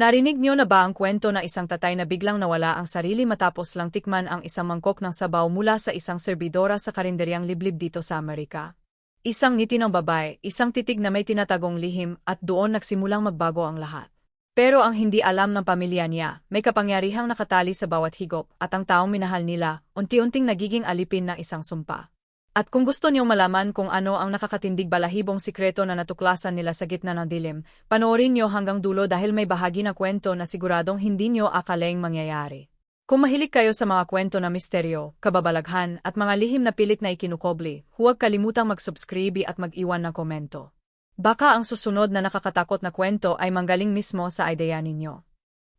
Narinig niyo na ba ang kwento na isang tatay na biglang nawala ang sarili matapos lang tikman ang isang mangkok ng sabaw mula sa isang serbidora sa karinderyang liblib dito sa Amerika? Isang ngiti ng babae, isang titig na may tinatagong lihim at doon nagsimulang magbago ang lahat. Pero ang hindi alam ng pamilya niya, may kapangyarihang nakatali sa bawat higop at ang taong minahal nila, unti-unting nagiging alipin ng isang sumpa. At kung gusto niyong malaman kung ano ang nakakatindig balahibong sikreto na natuklasan nila sa gitna ng dilim, panoorin niyo hanggang dulo dahil may bahagi na kwento na siguradong hindi niyo akalaing mangyayari. Kung mahilig kayo sa mga kwento na misteryo, kababalaghan at mga lihim na pilit na ikinukobli, huwag kalimutang mag-subscribe at mag-iwan ng komento. Baka ang susunod na nakakatakot na kwento ay manggaling mismo sa ideya ninyo.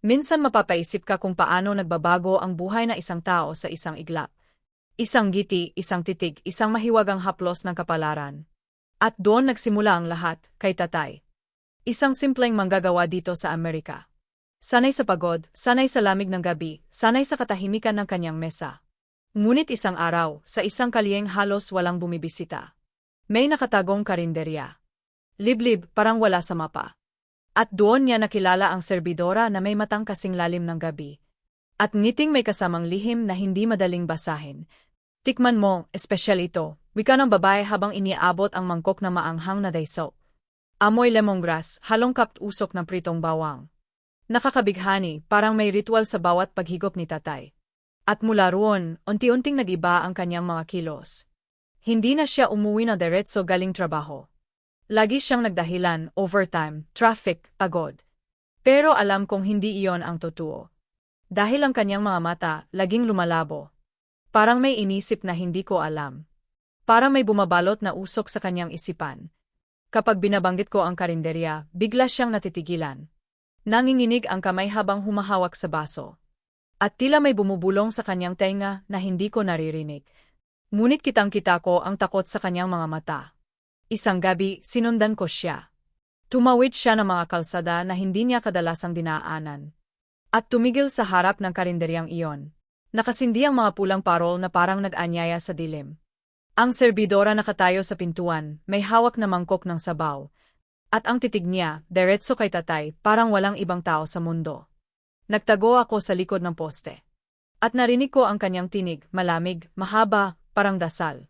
Minsan mapapaisip ka kung paano nagbabago ang buhay na isang tao sa isang iglap. Isang giti, isang titig, isang mahiwagang haplos ng kapalaran. At doon nagsimula ang lahat, kay tatay. Isang simpleng manggagawa dito sa Amerika. Sanay sa pagod, sanay sa lamig ng gabi, sanay sa katahimikan ng kanyang mesa. Ngunit isang araw, sa isang kalyeng halos walang bumibisita. May nakatagong karinderya. Liblib, parang wala sa mapa. At doon niya nakilala ang serbidora na may matang kasing lalim ng gabi. At ngiting may kasamang lihim na hindi madaling basahin, Tikman mo, espesyal ito, wika ng babae habang iniabot ang mangkok na maanghang na dayso. Amoy lemongrass, halong kapt usok ng pritong bawang. Nakakabighani, parang may ritual sa bawat paghigop ni tatay. At mula roon, unti-unting nagiba ang kanyang mga kilos. Hindi na siya umuwi na diretso galing trabaho. Lagi siyang nagdahilan, overtime, traffic, pagod. Pero alam kong hindi iyon ang totoo. Dahil ang kanyang mga mata, laging lumalabo, Parang may inisip na hindi ko alam. Para may bumabalot na usok sa kanyang isipan. Kapag binabanggit ko ang karinderya, bigla siyang natitigilan. Nanginginig ang kamay habang humahawak sa baso. At tila may bumubulong sa kanyang tenga na hindi ko naririnig. Ngunit kitang-kita ko ang takot sa kanyang mga mata. Isang gabi, sinundan ko siya. Tumawid siya ng mga kalsada na hindi niya kadalasang dinaanan. At tumigil sa harap ng karinderyang iyon. Nakasindi ang mga pulang parol na parang nag-anyaya sa dilim. Ang serbidora nakatayo sa pintuan, may hawak na mangkok ng sabaw. At ang titig niya, diretso kay tatay, parang walang ibang tao sa mundo. Nagtago ako sa likod ng poste. At narinig ko ang kanyang tinig, malamig, mahaba, parang dasal.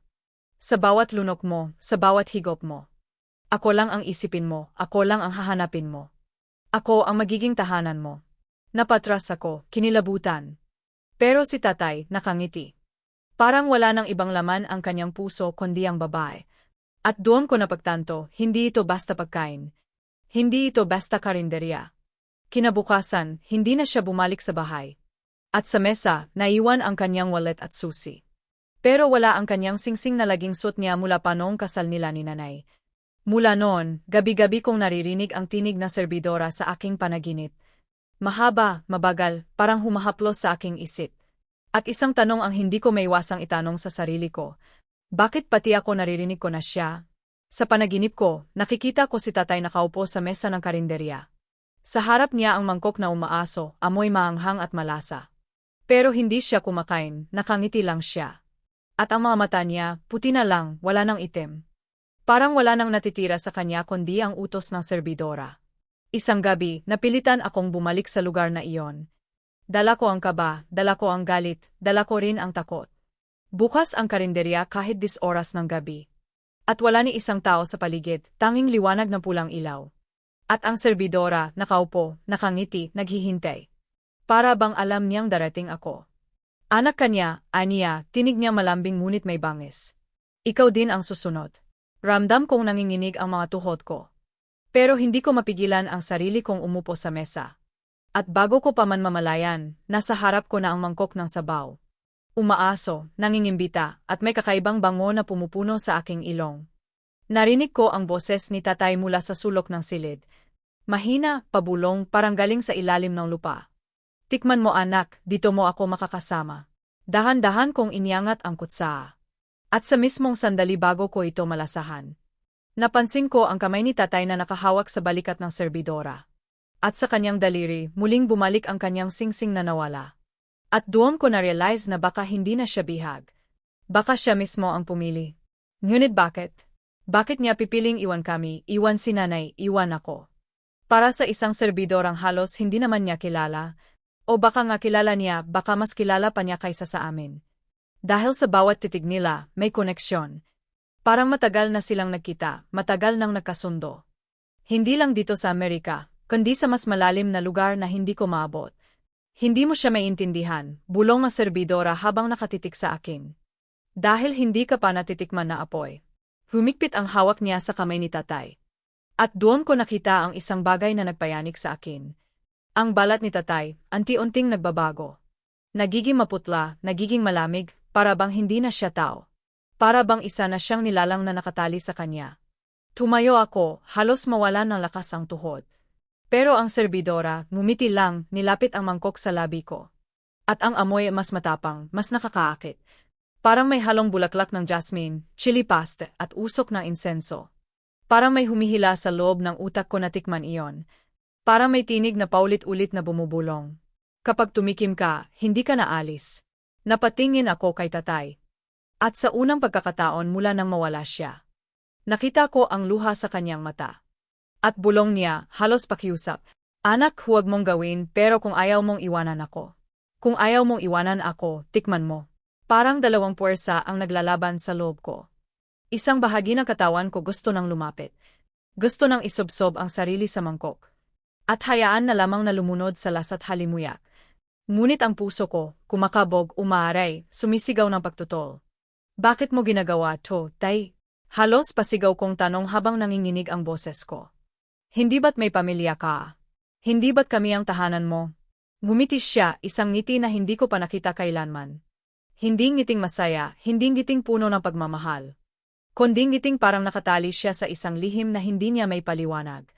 Sa bawat lunok mo, sa bawat higop mo. Ako lang ang isipin mo, ako lang ang hahanapin mo. Ako ang magiging tahanan mo. Napatras ako, kinilabutan, pero si tatay, nakangiti. Parang wala nang ibang laman ang kanyang puso kundi ang babae. At doon ko napagtanto, hindi ito basta pagkain. Hindi ito basta karinderya. Kinabukasan, hindi na siya bumalik sa bahay. At sa mesa, naiwan ang kanyang wallet at susi. Pero wala ang kanyang singsing na laging suot niya mula pa noong kasal nila ni nanay. Mula noon, gabi-gabi kong naririnig ang tinig na serbidora sa aking panaginip. Mahaba, mabagal, parang humahaplos sa aking isip. At isang tanong ang hindi ko maiwasang itanong sa sarili ko. Bakit pati ako naririnig ko na siya? Sa panaginip ko, nakikita ko si tatay nakaupo sa mesa ng karinderya. Sa harap niya ang mangkok na umaaso, amoy maanghang at malasa. Pero hindi siya kumakain, nakangiti lang siya. At ang mga mata niya, puti na lang, wala nang itim. Parang wala nang natitira sa kanya kundi ang utos ng serbidora. Isang gabi, napilitan akong bumalik sa lugar na iyon. Dala ko ang kaba, dala ko ang galit, dala ko rin ang takot. Bukas ang karinderya kahit dis oras ng gabi. At wala ni isang tao sa paligid, tanging liwanag ng pulang ilaw. At ang serbidora, nakaupo, nakangiti, naghihintay. Para bang alam niyang darating ako. Anak kanya, aniya, tinig niya malambing ngunit may bangis. Ikaw din ang susunod. Ramdam kong nanginginig ang mga tuhod ko. Pero hindi ko mapigilan ang sarili kong umupo sa mesa. At bago ko pa man mamalayan, nasa harap ko na ang mangkok ng sabaw. Umaaso, nangingimbita, at may kakaibang bango na pumupuno sa aking ilong. Narinig ko ang boses ni tatay mula sa sulok ng silid. Mahina, pabulong, parang galing sa ilalim ng lupa. Tikman mo anak, dito mo ako makakasama. Dahan-dahan kong iniangat ang kutsa. At sa mismong sandali bago ko ito malasahan, Napansin ko ang kamay ni tatay na nakahawak sa balikat ng serbidora. At sa kanyang daliri, muling bumalik ang kanyang singsing na nawala. At doon ko na-realize na baka hindi na siya bihag. Baka siya mismo ang pumili. Ngunit bakit? Bakit niya pipiling iwan kami, iwan si nanay, iwan ako? Para sa isang serbidorang halos hindi naman niya kilala, o baka nga kilala niya, baka mas kilala pa niya kaysa sa amin. Dahil sa bawat titig nila, may koneksyon. Parang matagal na silang nagkita, matagal nang nagkasundo. Hindi lang dito sa Amerika, kundi sa mas malalim na lugar na hindi ko maabot. Hindi mo siya maintindihan, bulong na serbidora habang nakatitik sa akin. Dahil hindi ka pa natitikman na apoy. Humikpit ang hawak niya sa kamay ni tatay. At doon ko nakita ang isang bagay na nagpayanik sa akin. Ang balat ni tatay, anti-unting nagbabago. Nagiging maputla, nagiging malamig, para bang hindi na siya tao. Para bang isa na siyang nilalang na nakatali sa kanya. Tumayo ako, halos mawala ng lakas ang tuhod. Pero ang serbidora, ngumiti lang, nilapit ang mangkok sa labi ko. At ang amoy mas matapang, mas nakakaakit. Parang may halong bulaklak ng jasmine, chili paste, at usok ng insenso. Parang may humihila sa loob ng utak ko na tikman iyon. Parang may tinig na paulit-ulit na bumubulong. Kapag tumikim ka, hindi ka naalis. Napatingin ako kay tatay. At sa unang pagkakataon mula nang mawala siya. Nakita ko ang luha sa kanyang mata. At bulong niya, halos pakiusap. Anak, huwag mong gawin pero kung ayaw mong iwanan ako. Kung ayaw mong iwanan ako, tikman mo. Parang dalawang puwersa ang naglalaban sa loob ko. Isang bahagi ng katawan ko gusto nang lumapit. Gusto nang isobsob ang sarili sa mangkok. At hayaan na lamang na lumunod sa lasat halimuyak. Ngunit ang puso ko, kumakabog, umaaray, sumisigaw ng pagtutol. Bakit mo ginagawa to, tay? Halos pasigaw kong tanong habang nanginginig ang boses ko. Hindi ba't may pamilya ka? Hindi ba't kami ang tahanan mo? Ngumiti siya, isang ngiti na hindi ko pa nakita kailanman. Hindi ngiting masaya, hindi ngiting puno ng pagmamahal. Kundi ngiting parang nakatali siya sa isang lihim na hindi niya may paliwanag.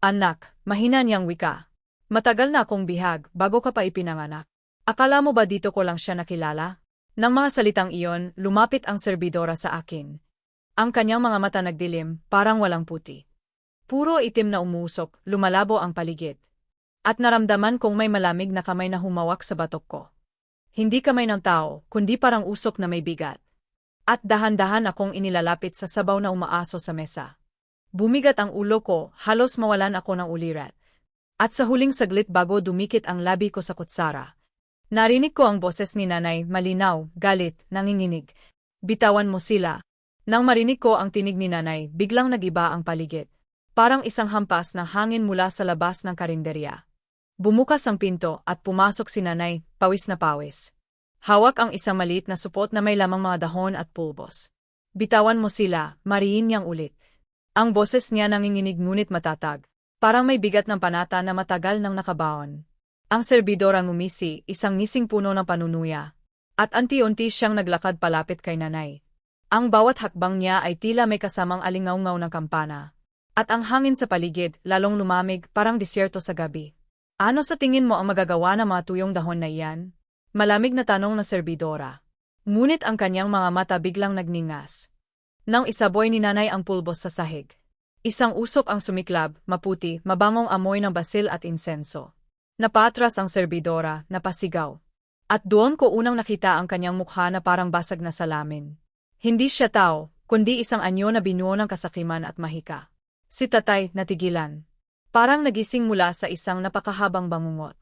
Anak, mahina niyang wika. Matagal na akong bihag, bago ka pa ipinanganak. Akala mo ba dito ko lang siya nakilala? Nang mga salitang iyon, lumapit ang serbidora sa akin. Ang kanyang mga mata nagdilim, parang walang puti. Puro itim na umusok, lumalabo ang paligid. At naramdaman kong may malamig na kamay na humawak sa batok ko. Hindi kamay ng tao, kundi parang usok na may bigat. At dahan-dahan akong inilalapit sa sabaw na umaaso sa mesa. Bumigat ang ulo ko, halos mawalan ako ng ulirat. At sa huling saglit bago dumikit ang labi ko sa kutsara. Narinig ko ang boses ni nanay, malinaw, galit, nanginginig. Bitawan mo sila. Nang marinig ko ang tinig ni nanay, biglang nagiba ang paligid. Parang isang hampas ng hangin mula sa labas ng karinderya. Bumukas ang pinto at pumasok si nanay, pawis na pawis. Hawak ang isang maliit na supot na may lamang mga dahon at pulbos. Bitawan mo sila, mariin niyang ulit. Ang boses niya nanginginig ngunit matatag. Parang may bigat ng panata na matagal nang nakabaon. Ang serbidor ang umisi, isang nising puno ng panunuya. At anti-unti siyang naglakad palapit kay nanay. Ang bawat hakbang niya ay tila may kasamang alingaw-ngaw ng kampana. At ang hangin sa paligid, lalong lumamig, parang disyerto sa gabi. Ano sa tingin mo ang magagawa ng mga tuyong dahon na iyan? Malamig na tanong na serbidora. Ngunit ang kanyang mga mata biglang nagningas. Nang isaboy ni nanay ang pulbos sa sahig. Isang usok ang sumiklab, maputi, mabangong amoy ng basil at insenso. Napatras ang serbidora, napasigaw. At doon ko unang nakita ang kanyang mukha na parang basag na salamin. Hindi siya tao, kundi isang anyo na binuo ng kasakiman at mahika. Si tatay, natigilan. Parang nagising mula sa isang napakahabang bangungot.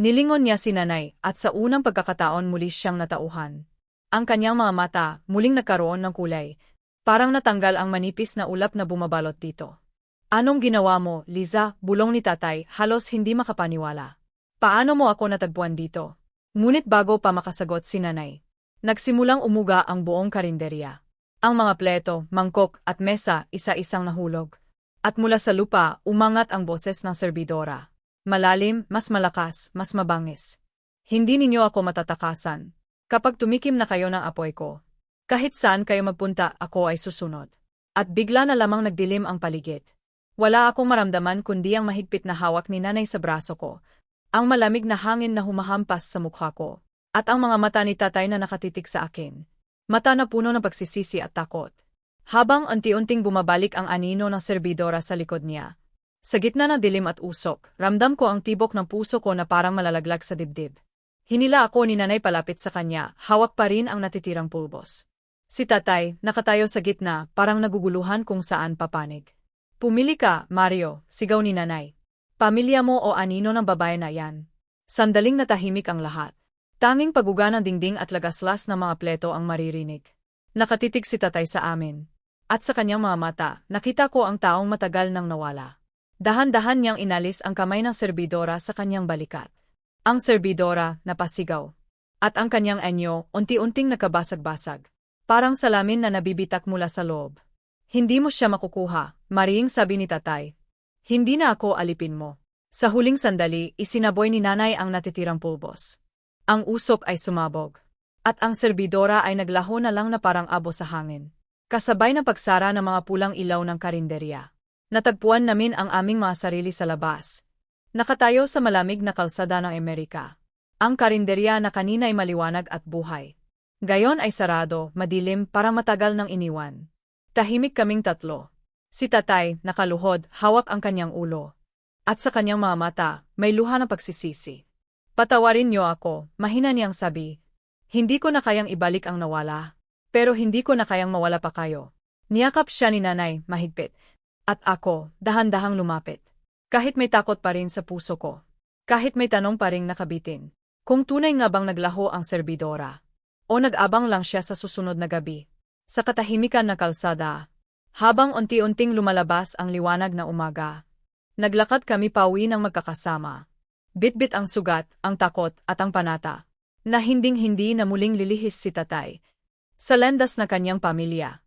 Nilingon niya si nanay at sa unang pagkakataon muli siyang natauhan. Ang kanyang mga mata muling nagkaroon ng kulay. Parang natanggal ang manipis na ulap na bumabalot dito. Anong ginawa mo, Liza? Bulong ni tatay, halos hindi makapaniwala. Paano mo ako natagpuan dito? Ngunit bago pa makasagot si nanay. Nagsimulang umuga ang buong karinderya. Ang mga pleto, mangkok at mesa isa-isang nahulog. At mula sa lupa, umangat ang boses ng serbidora. Malalim, mas malakas, mas mabangis. Hindi ninyo ako matatakasan. Kapag tumikim na kayo ng apoy ko, kahit saan kayo magpunta, ako ay susunod. At bigla na lamang nagdilim ang paligid. Wala akong maramdaman kundi ang mahigpit na hawak ni nanay sa braso ko, ang malamig na hangin na humahampas sa mukha ko, at ang mga mata ni tatay na nakatitig sa akin. Mata na puno ng pagsisisi at takot. Habang unti-unting bumabalik ang anino ng serbidora sa likod niya. Sa gitna ng dilim at usok, ramdam ko ang tibok ng puso ko na parang malalaglag sa dibdib. Hinila ako ni nanay palapit sa kanya, hawak pa rin ang natitirang pulbos. Si tatay, nakatayo sa gitna, parang naguguluhan kung saan papanig. Pumili ka, Mario, sigaw ni nanay. Pamilya mo o anino ng babae na yan. Sandaling natahimik ang lahat. Tanging paguga ng dingding at lagaslas ng mga pleto ang maririnig. Nakatitig si tatay sa amin. At sa kanyang mga mata, nakita ko ang taong matagal nang nawala. Dahan-dahan niyang inalis ang kamay ng serbidora sa kanyang balikat. Ang serbidora, napasigaw. At ang kanyang anyo, unti-unting nakabasag-basag. Parang salamin na nabibitak mula sa loob. Hindi mo siya makukuha, mariing sabi ni tatay. Hindi na ako alipin mo. Sa huling sandali, isinaboy ni nanay ang natitirang pulbos. Ang usok ay sumabog. At ang serbidora ay naglaho na lang na parang abo sa hangin. Kasabay na pagsara ng mga pulang ilaw ng karinderya. Natagpuan namin ang aming mga sarili sa labas. Nakatayo sa malamig na kalsada ng Amerika. Ang karinderya na kanina ay maliwanag at buhay. Gayon ay sarado, madilim, para matagal nang iniwan. Tahimik kaming tatlo. Si tatay, nakaluhod, hawak ang kanyang ulo. At sa kanyang mga mata, may luha ng pagsisisi. Patawarin niyo ako, mahina niyang sabi. Hindi ko na kayang ibalik ang nawala. Pero hindi ko na kayang mawala pa kayo. Niyakap siya ni nanay, mahigpit. At ako, dahan-dahang lumapit. Kahit may takot pa rin sa puso ko. Kahit may tanong pa rin nakabitin. Kung tunay nga bang naglaho ang serbidora. O nag-abang lang siya sa susunod na gabi. Sa katahimikan na kalsada. Habang unti-unting lumalabas ang liwanag na umaga. Naglakad kami pauwi ng magkakasama. Bitbit ang sugat, ang takot, at ang panata. Na hinding-hindi na muling lilihis si tatay. Sa landas na kanyang pamilya.